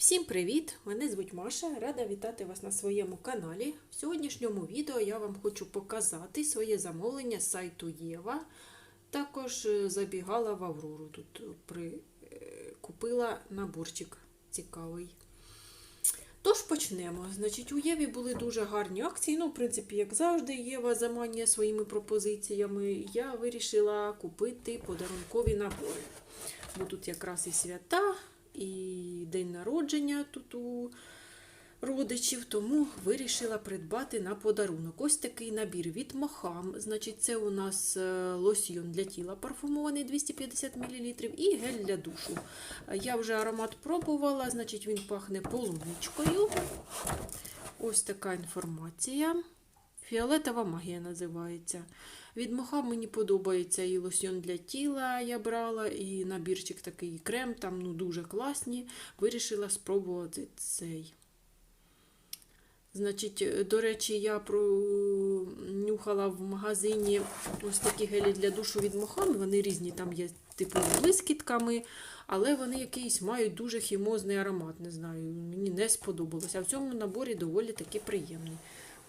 Всім привіт! Мене звуть Маша. Рада вітати вас на своєму каналі. В сьогоднішньому відео я вам хочу показати своє замовлення з сайту Єва. Також е, забігала в Аврору. Тут при... е, купила наборчик цікавий. Тож почнемо. Значить, у Єві були дуже гарні акції. Ну, в принципі, як завжди, Єва заманює своїми пропозиціями. Я вирішила купити подарункові набори. Бо тут якраз і свята, і день народження тут у родичів, тому вирішила придбати на подарунок. Ось такий набір від Мохам. Значить, це у нас е, лосьйон для тіла парфумований 250 мл і гель для душу. Я вже аромат пробувала, значить він пахне полуничкою. Ось така інформація. Фіолетова магія називається. Від Моха мені подобається і лосьон для тіла я брала, і набірчик такий крем, там ну, дуже класні. Вирішила спробувати цей. Значить, до речі, я пронюхала в магазині ось такі гелі для душу від Мохан. Вони різні, там є типу з блискітками, але вони якийсь мають дуже хімозний аромат. Не знаю, мені не сподобалося. А в цьому наборі доволі таки приємний.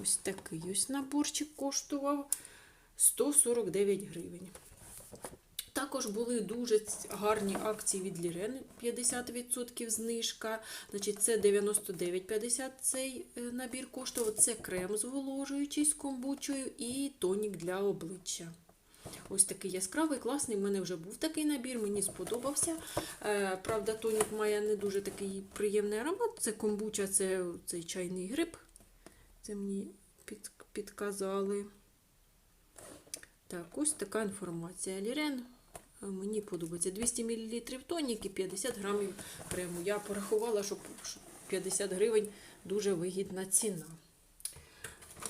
Ось такий ось наборчик коштував 149 гривень. Також були дуже гарні акції від Лірен 50% знижка. Значить, це 99,50 цей е, набір коштував. Це крем зволожуючий з комбучою і тонік для обличчя. Ось такий яскравий, класний. У мене вже був такий набір, мені сподобався. Е, правда, тонік має не дуже такий приємний аромат. Це комбуча, це цей чайний гриб. Це мені під, підказали. Так, ось така інформація. Лірен е, мені подобається 200 мл тонік і 50 грамів крему. Я порахувала, що 50 гривень дуже вигідна ціна.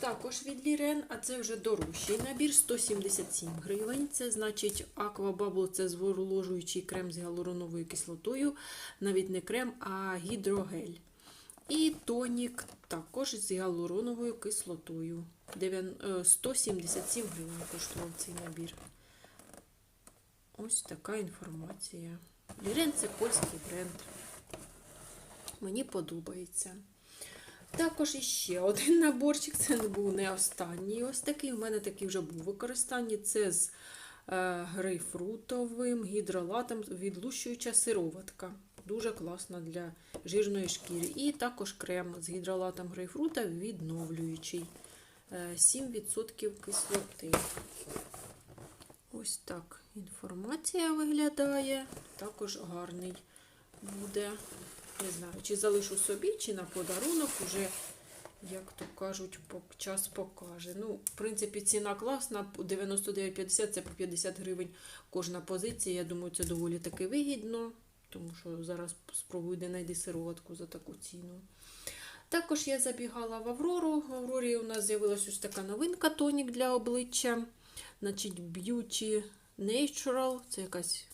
Також від Лірен, а це вже дорожчий набір 177 гривень. Це значить Bubble це зволожуючий крем з гіалуроновою кислотою. Навіть не крем, а гідрогель. І тонік також з гіалуроновою кислотою. Е, 177 гривень коштував цей набір. Ось така інформація. Лірен це польський бренд. Мені подобається. Також іще один наборчик, це був не останній. Ось такий. У мене такий вже був використанні. Це з е, грейпфрутовим гідролатом відлущуюча сироватка. Дуже класна для жирної шкіри. І також крем з гідролатом грейпфрута відновлюючий. Е, 7% кислоти. Ось так інформація виглядає. Також гарний буде. Не знаю, чи залишу собі, чи на подарунок. Уже, як то кажуть, час покаже. Ну, в принципі, ціна класна. 99,50 це по 50 гривень кожна позиція. Я думаю, це доволі таки вигідно, тому що зараз спробую де знайти сироватку за таку ціну. Також я забігала в Аврору. В Аврорі у нас з'явилася ось така новинка тонік для обличчя. Значить, Beauty Natural, це якась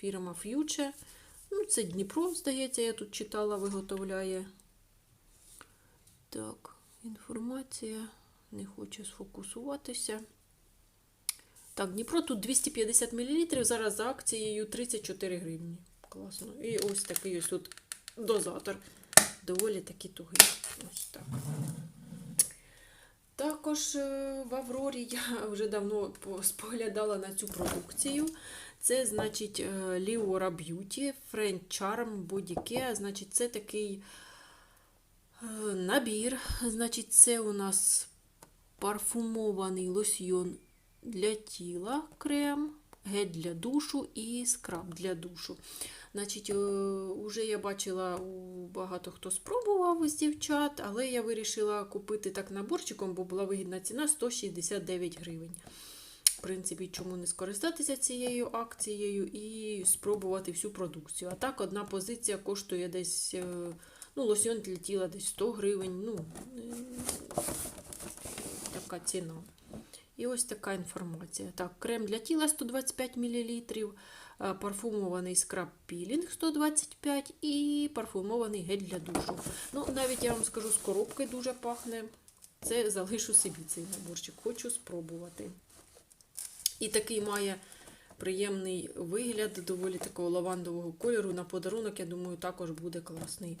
фірма Future. Ну, це Дніпро, здається, я тут читала, виготовляє. Так, інформація не хоче сфокусуватися. Так, Дніпро тут 250 мл, зараз за акцією 34 гривні. Класно. І ось такий ось тут дозатор. Доволі таки тугий. Ось так. Також е, в Аврорі я вже давно споглядала на цю продукцію. Це, значить, е, Liora Beauty French Charm Body. Значить, це такий е, набір. Значить, це у нас парфумований лосьйон для тіла, крем, гель для душу і скраб для душу. Значить, е, уже я бачила, багато хто спробував з дівчат, але я вирішила купити так наборчиком, бо була вигідна ціна 169 гривень. В принципі, чому не скористатися цією акцією і спробувати всю продукцію. А так, одна позиція коштує десь, е, ну, лосьон для тіла десь 100 гривень. Ну, е, така ціна. І ось така інформація. Так, крем для тіла 125 мл, е, парфумований скраб пілінг 125 і парфумований гель для душу. Ну, навіть я вам скажу, з коробки дуже пахне. Це залишу собі цей наборчик, хочу спробувати. І такий має приємний вигляд, доволі такого лавандового кольору. На подарунок, я думаю, також буде класний.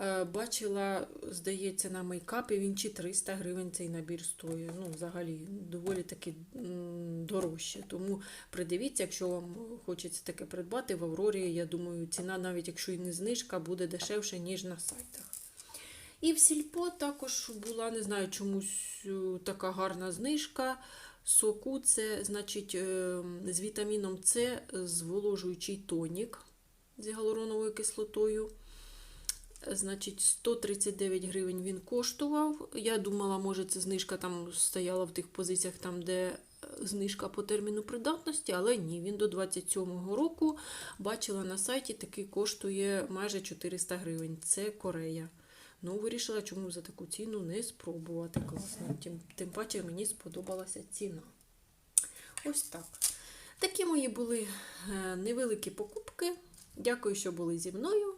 Е, Бачила, здається, на мейкапі він чи 300 гривень цей набір стоїть. Ну, взагалі, доволі таки дорожче. Тому придивіться, якщо вам хочеться таке придбати в Аврорі, я думаю, ціна, навіть якщо і не знижка, буде дешевше, ніж на сайтах. І в сільпо також була, не знаю, чомусь е, така гарна знижка. Соку це, значить, е, з вітаміном С зволожуючий тонік з гіалуроновою кислотою. Значить, 139 гривень він коштував. Я думала, може, це знижка там стояла в тих позиціях, там, де е, знижка по терміну придатності, але ні, він до 27-го року бачила на сайті, такий коштує майже 400 гривень. Це Корея. Ну, вирішила, чому за таку ціну не спробувати. Класно. Тим, тим паче мені сподобалася ціна. Ось так. Такі мої були е, невеликі покупки. Дякую, що були зі мною.